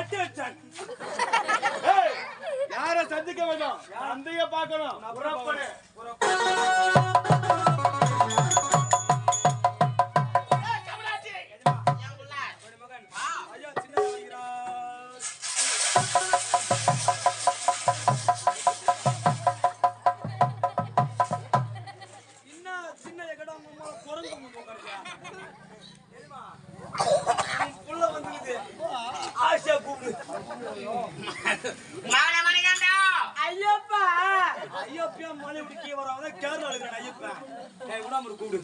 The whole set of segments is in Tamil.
Attention. சந்திக்க வேண்டாம் அந்தைய பார்க்கணும் புறப்படு ஐயப்பா! ஐயப்பா மலை கேரளா இருக்கிற கூப்பிடு.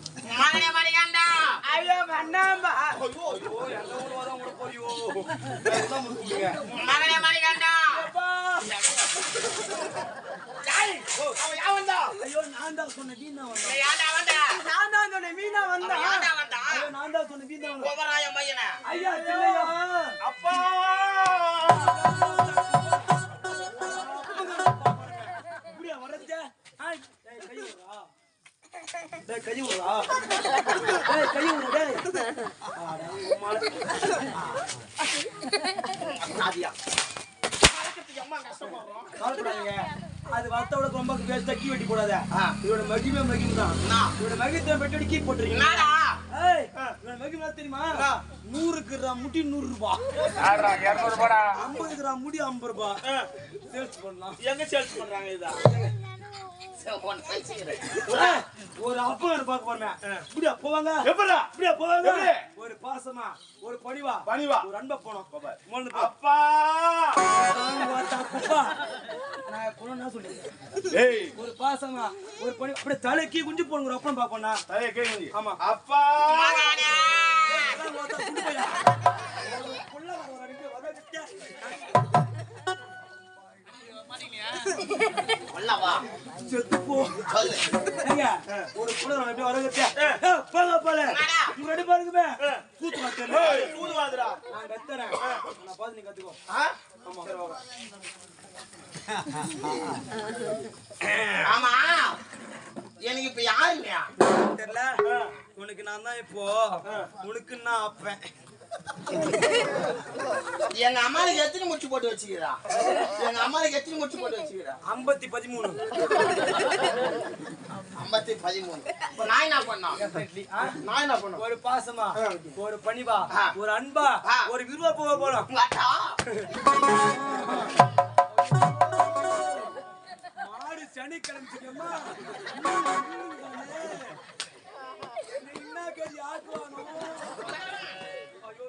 ஐயோ அண்ணாம்பா. ஐயோ ஐயோ எந்த ஊர் வர கூட போறியோ. இரு, ஐயப்பா ஏய், ஓ, ஐயோ நான் தான் சொன்னேன் நீ தான் வந்தா நான் தான் சொன்னேன் மீனா வந்தா ஐயோ நான் தான் சொன்னேன் நீ தான் வந்தா ஐயா சின்னையா அப்பா இப்படியா வரதே ஏய், கை விடுறா டேய் கை விடுறா டேய் கை விடு டேய் ஆடா உம்மால ஆதியா அது வத்தோட ரொம்ப வேஸ்ட் தக்கி வெட்டி போடாத. இதோட மகிமை மகிமை தான் இதோட மகிமை பெட்டி கீ போட்டுருக்கீங்க. இதோட மகிமை தெரியுமா? நூறு கிராம் முடி நூறு ரூபாய் ஐம்பது கிராம் முடி ஐம்பது ரூபாய் சேல்ஸ் பண்ணலாம். எங்க சேல்ஸ் பண்றாங்க இதா? ஏய், ஒரு அப்பா பார்க்க போறேன் இப்படியா போவாங்க? எப்படா இப்படியா போவாங்க? ஒரு பாசமா ஒரு பணிவா பணிவா. ஒரு அன்பா போனோம். அப்பா. ஒரு பாசமா ஒரு பணி அப்படியே தலைக்கு குஞ்சு போன ஒரு அப்பளம் பாப்போம்னா தலைய கேக்குது ஆமா. அப்பா! புள்ள வர வர வச்சா. செத்து போ. ஒரு வர அப்படியே வர வச்சா. ஏய், போங்க போல. இவங்க ரெண்டு பேருக்குமே. ஏய் நான் கத்துறேன். நான் பார்த்து நீ கத்துக்கோ. ஆமா, சரி. ஆமா எனக்கு இப்ப யாருங்க தெரியல உனக்கு நான் தான் இப்போ உனக்கு நான் அப்பேன் எங்க அம்மாளுக்கு எத்தனை முச்சு போட்டு வச்சுக்கிறா? எங்க அம்மாளுக்கு எத்தனை முச்சு போட்டு வச்சுக்கிறா? ஐம்பத்தி பதிமூணு. ஐம்பத்தி பதிமூணு. நான் என்ன பண்ணோம் நான் என்ன பண்ணோம் ஒரு பாசமா ஒரு பணிவா. ஒரு அன்பா. ஒரு விருவா போக போலாம் மாடு சனி கிளம்பிச்சுக்கம்மா என்ன கறி ஆக்குவானோ?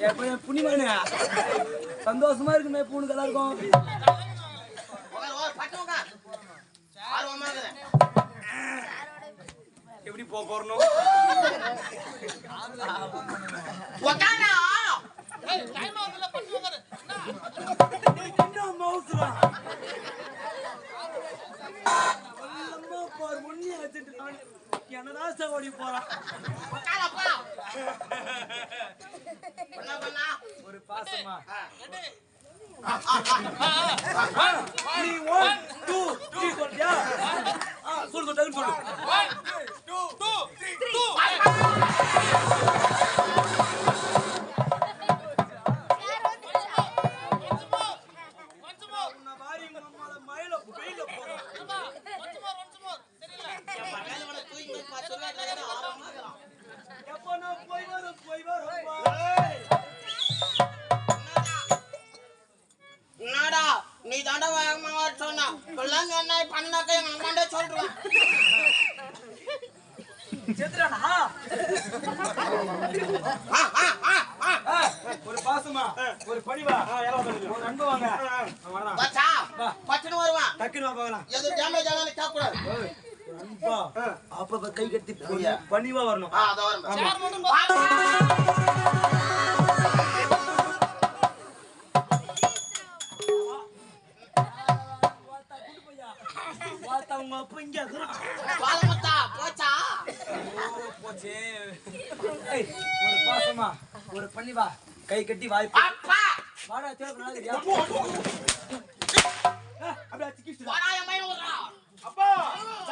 என் புண்ணியமானே சந்தோஷமா இருக்குமே பூனுக்கு எல்லாருக்கும். உட்கார் உட்கார் பட்டு உட்கார் ஆர்வமா இருக்கிறேன் எப்படி போக போறணும் உட்காரா என்ன மவுசுரா அம்மா பாரு நான் என்னடா சவாடி போறான் ஒரு பாசமா நீ ஒன் டூ த்ரீ சொல்றியா சொல்லு சொல்லு சொல்லு உன்னை வா டேமேஜ் ஆனாலும் அன்பா அப்ப கை கட்டி பொண்ணு பணிவா வரணும். ஆ, அதோ வரேன். சேர் மட்டும் போ. பார்த்தா உங்க அப்பா இங்க இருக்கிறான். பாலமுத்தா, போச்சா ஒரு பாசமா ஒரு பணிவா. கை கட்டி வாய்ப்பு அப்பா! வாடா தேவை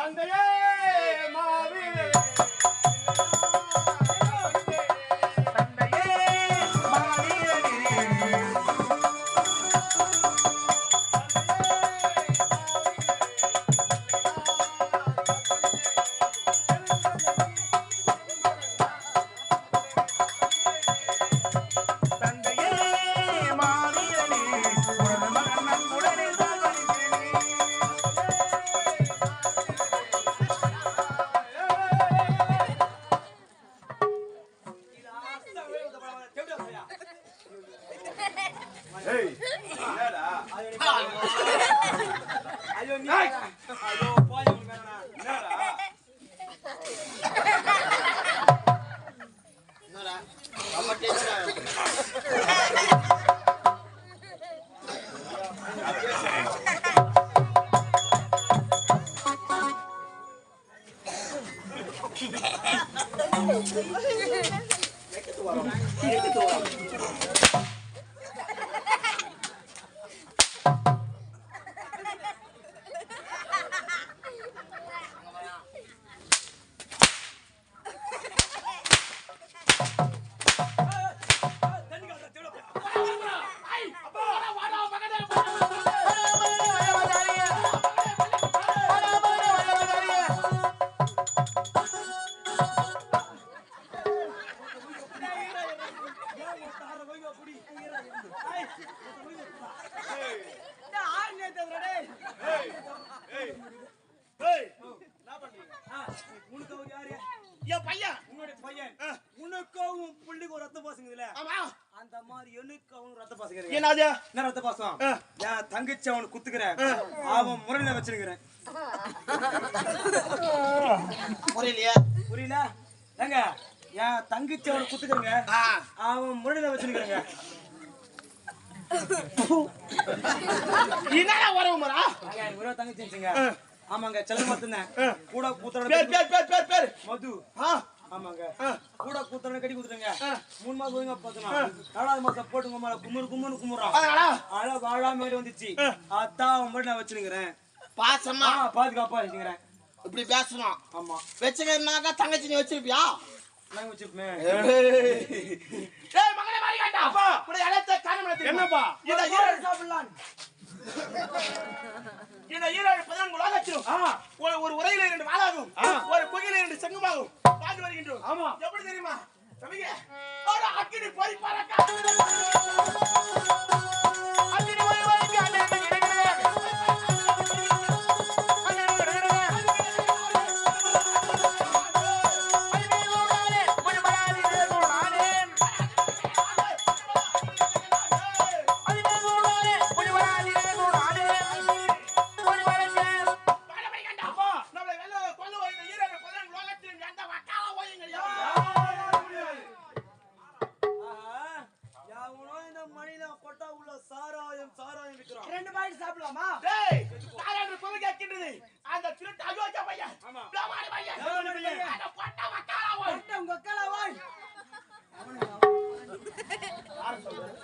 我们的人。ஐயோ நீ ஐயோ போய் உங்க மேலனா என்னடா என்னடா? ரொம்ப tension ஆகுது. ஏய் என்னது? என்ன ரத்த பாசம்? என் தங்கச்சி அவனுக்கு குத்துக்கிறேன் அவன் முறையில வச்சிருக்கிறேன். புரியலையே. புரியல? ஏங்க என் தங்கச்சி அவனுக்கு குத்துக்கிறேங்க. அவன் முறையில வச்சிருக்கிறேங்க. என்னடா ஒரே தங்கச்சி இருந்துச்சுங்க. ஆமாங்க செல்ல மட்டும்தான் கூட பேர் கூத்தன பேர் பேர் பேர் பேர். மது. ஆ. ஆமாங்க. கூட கூத்தன கட்டி குத்துறங்க மூணு மாசம் ஒழுங்கா பார்த்தனா நாலாவது மாசம் போட்டுங்க மேல. குமுறு குமுறு அதனால அழ வாழா மாதிரி வந்துச்சு. அவன் மட்டும் நான் வச்சிருக்கிறேன் பாசமா? பாதுகாப்பா வச்சுக்கிறேன் இப்படி பேசணும். ஆமா. வச்சுக்கிறனாக்கா தங்கச்சி நீ வச்சிருப்பியா? என்னப்பா? சாப்பிடலாம் இந்த ஈரல் பதினான்கு உலகத்திலும் ஒரு உரையில இரண்டு வாளாகும். ஒரு புகையில இரண்டு செங்குமாகும். பாண்டு வருகின்றோம். ஆமா. எப்படி தெரியுமா? ஒரு அக்கினி பொறி சாராயம் சாராயம் விக்கிறான் ரெண்டு பாயிண்ட் சாப்பிடலாமா? டேய்! தாராண்டு பொருள் கேட்கின்றது. அந்த திருட்டு அயோக்கிய பையன். ஆமா. பையன். வியாபாரி பையன். அந்த பொட்ட வக்கால ஓய் உங்க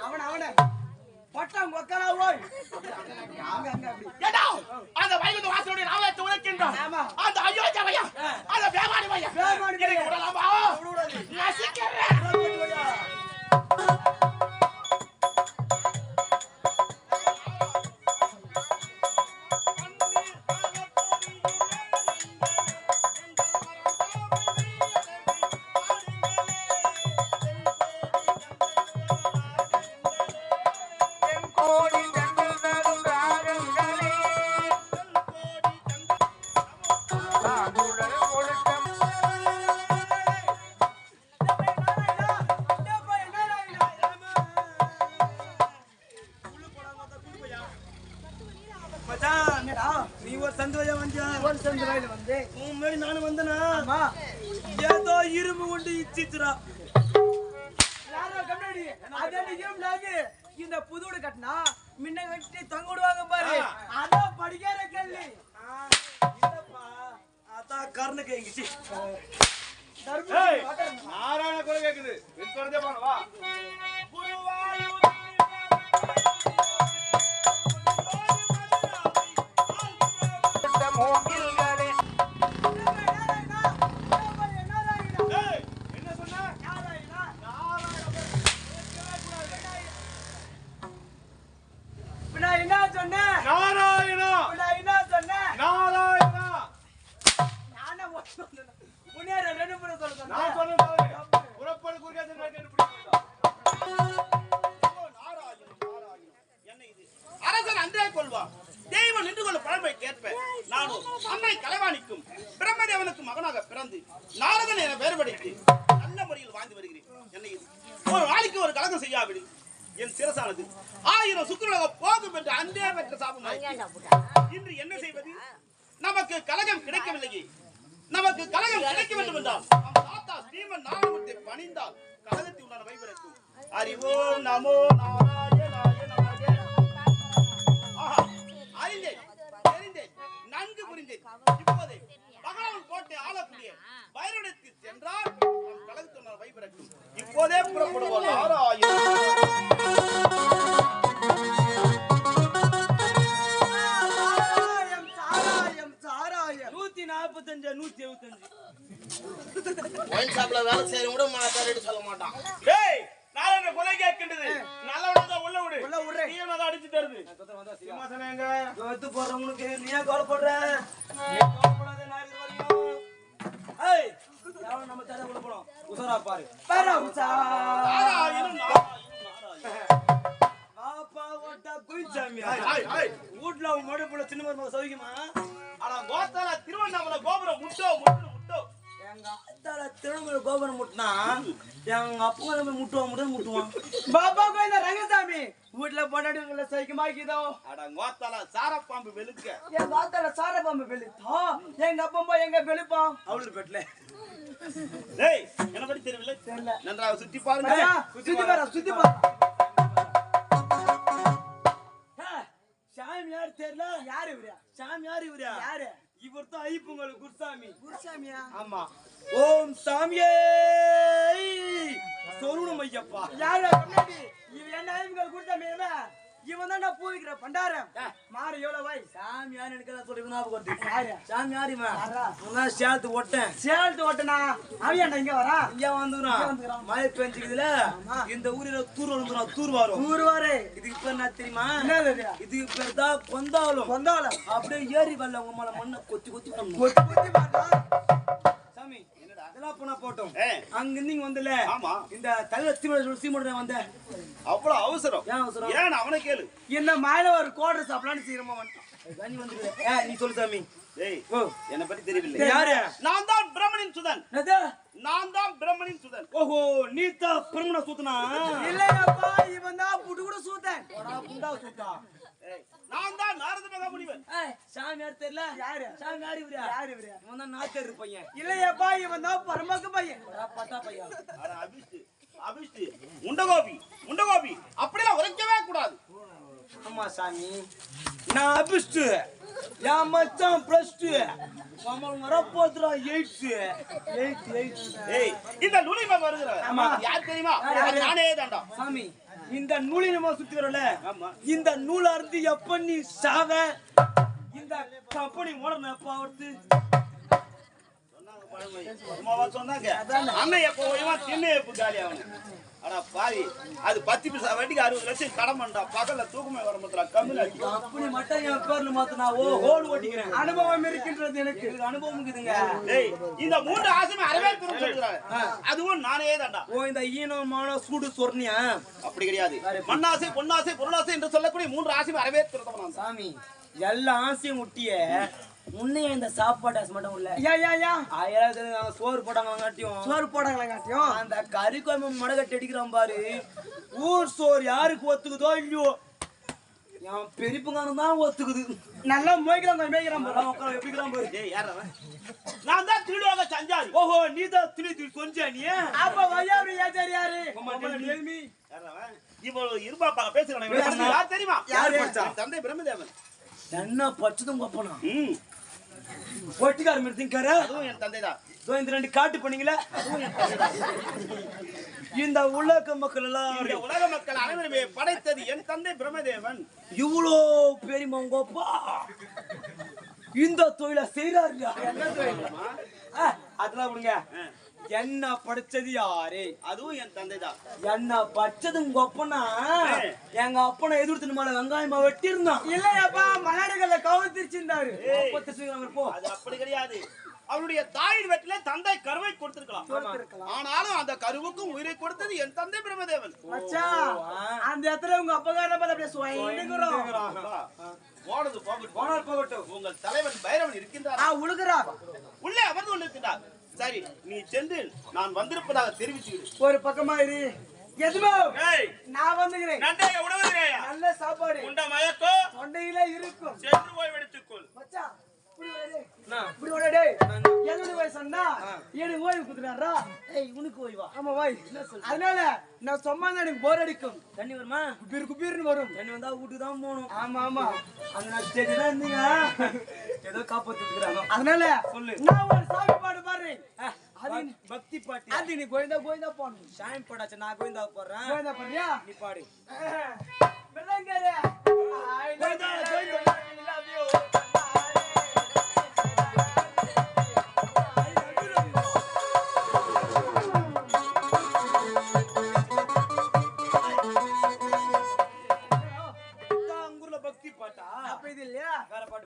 அவன அவன. பட்டா உங்க அக்கால ஓய் அங்க அங்க அப்படி. ஏடா அந்த வைகுந்த வாசலுடைய நாமத்தை உழைக்கின்றான் ஆமா. அந்த அயோக்கிய பையன். அந்த பையன். வியாபாரி பையன். விடலாமா? நசிக்கிறேன் நீ ஒரு சந்து வழியா வந்தியா ஒரு சந்து வயல வந்து. உன் முன்னாடி நானும் வந்தனா? ஏதோ இரும்பு கொண்டு இச்சிச்சுரா யாரோ கண்ணாடி அதான் இரும்லாகு இந்த புது வீடு கட்டினா முன்ன கட்டி தொங்க விடுவாங்க பாரு. அதான் கல்லு இல்லப்பா. அதான் கர்ணக்கு எங்கிச்சு ஏய், நாராயண குறை கேக்குது. குறைஞ்சே நாரதன் என வேறுபடுத்தி நல்ல முறையில் வாழ்ந்து வருகிறேன். என்ன ஒரு நாளைக்கு ஒரு கலகம் செய்யாவிடு. என் சிரசானது. ஆயிரம் சுக்கிரலோக போகும் என்று அன்றே பெற்ற சாபம் இன்று என்ன செய்வது? நமக்கு கலகம் கிடைக்கவில்லையே. நமக்கு கலகம் கிடைக்க வேண்டும் என்றால் நம் தாத்தா ஸ்ரீமன் நாராயணத்தை பணிந்தால் கலகத்தில் உண்டான வைபிறக்கும் அறிவோம் நமோ நாராயணாய. ஆஹா, அறிந்தேன் தெரிந்தேன் நன்கு புரிந்தேன். இப்போதே பகவான் கோட்டை ஆளக்கூடிய சென்றால் நம் இப்போதே புறப்படுவோம். சாராயம் சாராயம் சாராயம் நூத்தி நாற்பத்தஞ்சு நூத்தி எழுபத்தஞ்சு வேலை செய்யற கூட மாட்டாரு சொல்ல சின்ன மருமக சௌக்கியமா? ஆனா கோத்தால திருவண்ணாமலை கோபுரம் முட்டோ முட்டு முட்டோ. எங்க அத்தால திருமண கோபுரம் முட்டினா எங்க அப்பா போய் முட்டுவான் முட்டு முட்டுவான். பாபா கோயில ரங்கசாமி. வீட்டுல பொண்டாட்டி சைக்கியமாக்கிதோ அட கோத்தால சாரப்பாம்பு வெளுக்க. என் வாத்தால சார பாம்பு வெளுத்தா? எங்க அப்பா எங்க வெளுப்பான் அவளுக்கு பெட்டல டேய் என்ன பத்தி தெரியவில்லை? தெரியல. நன்றாக சுத்தி பாருங்க. ஐயா, சுத்தி பாரு சுத்தி பாரு. தெரியல யாரு இவரு? சாமி யார் இவரா? யாரு? இவர் தான் ஐப்பங்கள் குருசாமி. குருசாமியா? ஆமா. ஓம் சாமியே! சொருணம் ஐயப்பா. யாரு முன்னாடி இவன் என்ன ஐம்பது குருசாமி இவன் தான் நான் பூ விக்கிற பண்டாரம் மாறு எவ்வளவு வாய்? சாமி யார் எனக்கு சொல்லி ஞாபகம் வருது யாரு? சாமி யார்? இவன் சேலத்து ஓட்டேன் சேலத்து ஓட்டனா? அவன் இங்க வரா? இங்க வந்துறான். மழை பெஞ்சுக்குதுல. இந்த ஊரில தூர் வந்துடும் தூர் வரும். ஊருவாரு இதுக்கு பேர் என்ன தெரியுமா? இதுக்கு பேர் தான் கொந்தாலும் கொந்தாவளம். அப்படியே ஏறி வரல உங்க மேல மண்ணை கொத்தி கொத்தி. கொத்தி கொத்தி சாமி. இதெல்லாம் போனா போட்டோம். ஏ, அங்க இருந்து இங்க வந்தல ஆமா. இந்த தலைவர் சீமோட வந்த அவ்வளவு அவசரம். ஏன் அவசரம்? ஏன் அவனை கேளு. இந்த மேல ஒரு கோடு சாப்பிடலான்னு சீக்கிரமா வந்துட்டான் ஏ நீ சொல்லு சாமி. டேய் ஓ. என்னை பத்தி தெரியவில்லை. யாரு? நான் தான் பிரம்மனின் சுதன்? நான் தான் பிரம்மனின் சுதன். ஓஹோ நீ தான் பிரமண சூத்தனா? இல்லையாப்பா இவன் தான் புட்டு கூட சூத்தன். புண்டா நான் தான் நாரத மகா முனிவன் ஏய், சாமி யார் தெரியல? யாரு? சாமி யார் இவரா? யாரு இவரு? இவன் தான் நாத்தேரு பையன். இல்லையாப்பா இவன் தான் பரமக்கு பையன். போடா, பட்டா பையன். அபிஷ்டு அபிஷ்டு. முண்டகோபி முண்டகோபி. அப்படிலாம் உரைக்கவே கூடாது. ஆமா சாமி. நான் அபிஸ்ட் என் மச்சான் பிளஸ் டூ அவன் வரப்போதுரா எயிட்ஸ். எயிட் எயிட் ஏய் இந்த நுனிமா வருகிற யார் தெரியுமா? நானே தான்டா. சாமி. இந்த நூலை நம்ம சுத்தி வரல இந்த நூலா இருந்து எப்ப நீ சாவ இந்த கம்பெனி சொன்னாங்க பழமொழி. சும்மாவா சொன்னாங்க அண்ணன் எப்போ எப்போ காலி ஆகணும் பாவி அது பத்து பைசா வட்டிக்கு அறுபது லட்சம் கடன் பண்ணா பகல்ல தூக்கமே வர மாட்டா அப்படி மட்டும் என் பேர்ல ஓ ஹோல் ஓட்டிக்கிறேன் அனுபவம் இருக்கின்றது எனக்கு எனக்கு அனுபவம் இருக்குதுங்க டேய் இந்த மூன்று ஆசையுமே அறவேற்கணும் சொல்லுறாங்க அதுவும் நானே தான்டா ஓ இந்த ஈனோ மானோ சூடு சொர்ணியா அப்படி கிடையாது மண்ணாசை பொன்னாசை பொருளாசை என்று சொல்லக்கூடிய மூன்று ஆசையுமே அறவேற்கிறதவன் சாமி எல்லா ஆசையும் முட்டிய முன்னைய இந்த சாப்பாடு மட்டும் இல்ல. அவங்க சோறு போட்டாங்காட்டியும் சோறு போடாங்களா காட்டியும். அந்த கறி குழம்பு மடகட்டி அடிக்கிறான் பாரு. ஊர் சோறு யாருக்கு ஒத்துக்குதோ இல்லையோ? என் பெரியப்பங்காரன் தான் ஒத்துக்குது. நல்லா மோய்க்கிறான் மேய்க்கிறான் அதான் உட்கார எப்படிக்கிறான் பாரு. ஏய் யார் நான் தான் திருடுவாங்க சஞ்சாரி. ஓஹோ நீ தான் துணி துணி கொஞ்சா நீ? அப்ப வையாபுரி ஏஜாரி யாரு? இவ்வளவு இருப்பா பா பேசுகிறேன் தெரியுமா? யார்? தந்தை பிரம்மதேவன். என்ன பச்சதும் கொப்பனா ஒட்டிக்கார மாதிரி திங்கார அதுவும் என் தந்தை தான் இந்த ரெண்டு காட்டு பண்ணீங்களே. இந்த உலக மக்கள் எல்லாம் உலக மக்கள் அனைவருமே படைத்தது என் தந்தை பிரம்மதேவன். இவ்வளோ பெரியமா உங்க அப்பா. இந்த தொழிலை செய்யறாருங்க அதெல்லாம் விடுங்க. என்ன படிச்சது யாரு? அதுவும் என் தந்தை தான் என்ன படிச்சது உங்க அப்பனா? எங்க அப்பனை எதிர்த்து மேல வெங்காயமா வெட்டி இருந்தான் இல்லையாப்பா மலாடுகளை கவுத்திருச்சிருந்தாரு போ அது அப்படி கிடையாது. அவருடைய தாயின் வீட்டிலே தந்தை கருவை கொடுத்திருக்கலாம். ஆனாலும் அந்த கருவுக்கும் உயிரை கொடுத்தது என் தந்தை பிரம்மதேவன். அந்த இடத்துல உங்க அப்பகார பார்த்து அப்படியே சுவைங்கிறோம் அப்பா, போனது போகட்டும். போனால் போகட்டும். உங்கள் தலைவன் பைரவன் இருக்கின்றார்? ஆ உழுகுறா உள்ளே அமர்ந்து கொண்டிருக்கிறார் சரி நீ சென்று நான் வந்திருப்பதாக விடு ஒரு பக்கமா இரு. ஏய் நான் வந்துக்கிறேன். நன்றாக உணவுகிறேயா நல்ல சாப்பாடு. உண்ட மயக்கோ? தொண்டையில இருக்கும். சென்று ஓய்வெடுத்துக்கொள் மச்சான். இப்படி டேய். என்னோட வயசுன்னா எனக்கு ஓய்வு குடுத்துறாரா ஏய் உனக்கு ஓய்வா? ஆமா வாய் அதனால நான் தான் எனக்கு போர் அடிக்கும். தண்ணி வருமா? குபீர் குபீர்னு வரும். தண்ணி வந்தா வீட்டுக்கு தான் போகணும். ஆமா ஆமா. அங்க நான் ஸ்டேஜ் தான் இருந்தீங்க. ஏதோ காப்பாத்திருக்கிறாங்க அதனால சொல்லு. நான் ஒரு சாமி பாடு பாடுறேன். பக்தி பாட்டு. அது நீ கோயந்தா கோயந்தா போடணும். ஷாயம் போடாச்சு நான் போடுறேன். கோயந்தா பாடுறியா? நீ பாடு. கோயந்தா, கோயந்தா.